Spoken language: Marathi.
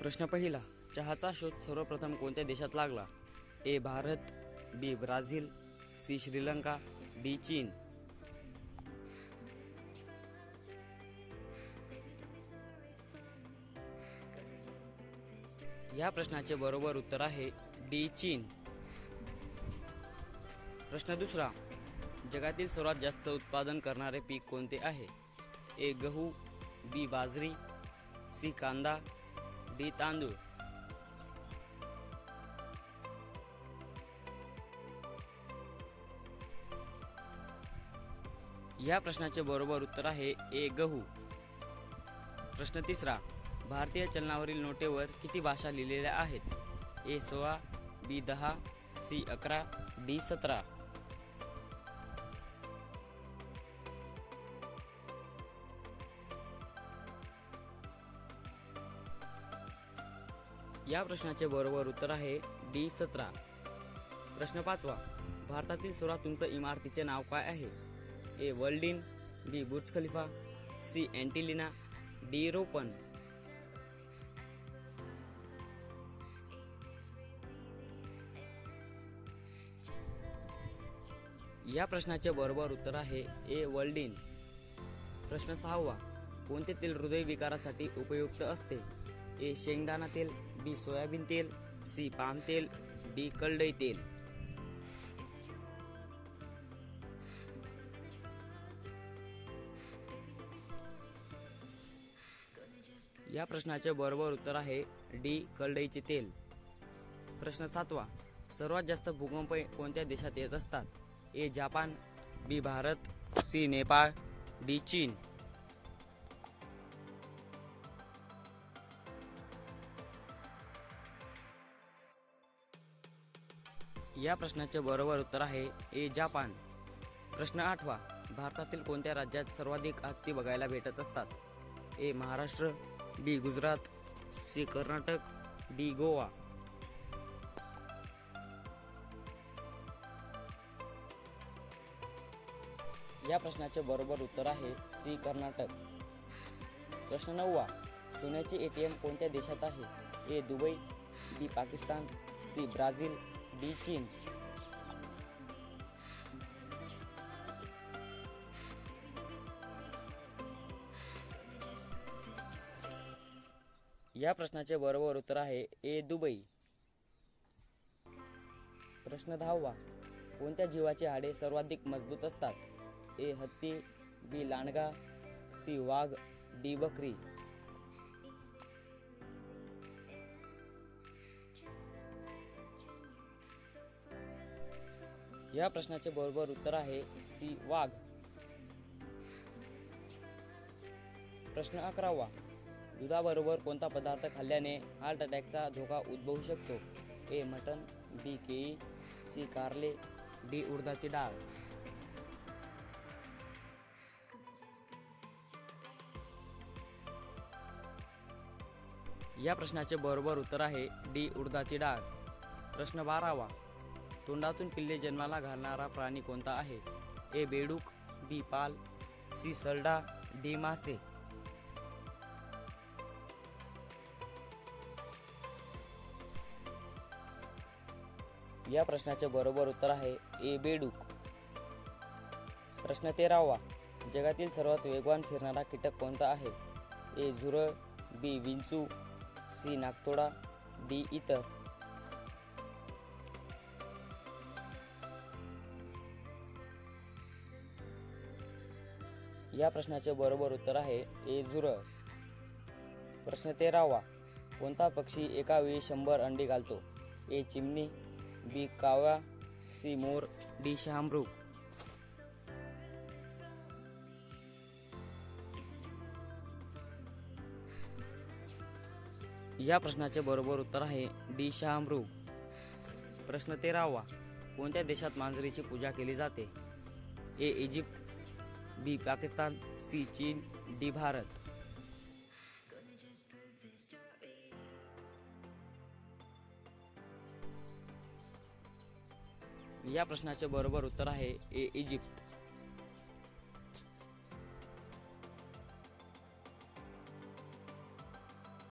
प्रश्न पहिला चहाचा शोध सर्वप्रथम कोणत्या देशात लागला? A Bharat B Brazil C Sri Lanka D चीन. या प्रश्नाचे बरोबर उत्तर आहे डी चीन. प्रश्न दुसरा जगातील सर्वात जास्त उत्पादन करणारे पीक कोणते आहे? ए गहू बी बाजरी सी कांदा डी तांदूळ या प्रश्नाचे बरोबर उत्तर आहे ए गहू. प्रश्न तिसरा भारतीय चलनावरील नोटेवर किती भाषा लिहिलेल्या आहेत? ए सोळा बी दहा सी अकरा डी सतरा. या प्रश्नाचे बरोबर उत्तर आहे डी सतरा. प्रश्न पाचवा. भारतातील सर्वात उंच इमारतीचे नाव काय आहे? ए. वर्ल्डिन बी. Burj Khalifa C. अँटिलिना डी. रोपन. या प्रश्नाचे बरोबर उत्तर आहे ए. वर्ल्डिन प्रश्न सहावा. कोणते तेल हृदयविकारासाठी उपयुक्त असते? ए. शेंगदाणा तेल बी सोयाबीन तेल सी पाम तेल डी कलडई तेल. या प्रश्नाचे बरोबर उत्तर आहे डी कलडईचे तेल. प्रश्न सातवा सर्वात जास्त भूकंप कोणत्या देशात येत असतात? A Japan B Bharat C Nepal D चीन. या प्रश्नाचे बरोबर उत्तर आहे ए जापान. प्रश्न आठवा भारतातील कोणत्या राज्यात सर्वाधिक हत्ती बघायला भेटत असतात? A Maharashtra B Gujarat C Karnataka D Goa. या प्रश्नाचे बरोबर उत्तर आहे सी कर्नाटक. प्रश्न नववा सोन्याचे एम कोणत्या देशात आहे? A Dubai B Pakistan C Brazil D चीन या प्रश्नाचे बरोबर उत्तर आहे ए दुबई. प्रश्न दहावा. कोणत्या जीवाचे हाडे सर्वाधिक मजबूत असतात? ए हत्ती बी लांडगा सी वाघ डी बकरी. या प्रश्नाचे बरोबर उत्तर आहे सी वाघ. प्रश्न अकरावा. दुधाबरोबर कोणता पदार्थ खाल्ल्याने हार्ट अटॅकचा धोका उद्भवू शकतो? ए मटन बी केळी सी कारले डी उडदाची डाळ. या प्रश्नाचे बरोबर उत्तर आहे डी उडदाची डाळ. प्रश्न बारावा. तोंडातून पिल्ले जन्माला घालणारा प्राणी कोणता आहे? ए. बेडूक बी. पाल सी. सरडा डी. मासे. या प्रश्नाचे बरोबर उत्तर आहे ए. बेडूक. प्रश्न तेरावा. जगातील सर्वात वेगवान फिरणारा कीटक कोणता आहे? ए. झुरळ बी. विंचू सी. नागतोडा डी. इतर. या प्रश्नाचे बरोबर उत्तर आहे ए झुरळ. प्रश्न तेरावा कोणता पक्षी एका वेळी शंभर अंडी घालतो? ए चिमणी बी कावळा सी मोर डी शहामृग. या प्रश्नाचे बरोबर उत्तर आहे डी शहामृग. प्रश्न तेरावा कोणत्या देशात मांजरीची पूजा केली जाते? A Egypt B Pakistan C चीन डी भारत. या प्रश्नाचे बरोबर उत्तर आहे ए इजिप्त.